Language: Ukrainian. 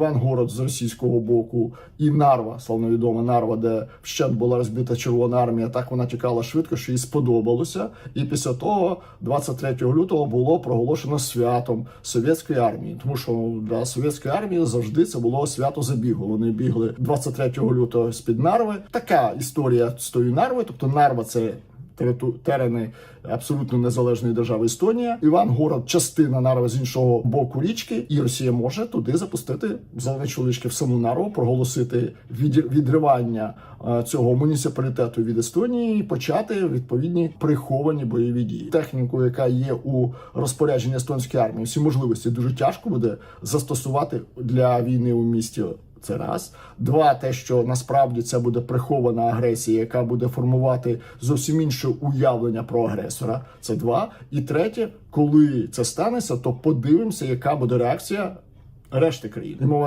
Івангород з російського боку і Нарва, славновідома Нарва, де вщент була розбита Червона армія. Так вона тікала швидко, що їй сподобалося. І після того, 23 лютого, було проголошено святом совєтської армії, тому що для совєтської армії завжди це було свято забігу. Вони бігли 23 лютого з під Нарви. Така історія з тою Нарвою, тобто Нарва це. Терени абсолютно незалежної держави Естонія. Івангород частина Нарви з іншого боку річки, і Росія може туди запустити зелений чоловічки в саму Нарву, проголосити від- відривання е, цього муніципалітету від Естонії і почати відповідні приховані бойові дії. Техніку, яка є у розпорядженні естонської армії, всі можливості дуже тяжко буде застосувати для війни у місті. Це раз, два, те, що насправді це буде прихована агресія, яка буде формувати зовсім інше уявлення про агресора. Це два. І третє, коли це станеться, то подивимося, яка буде реакція решти країн. І мова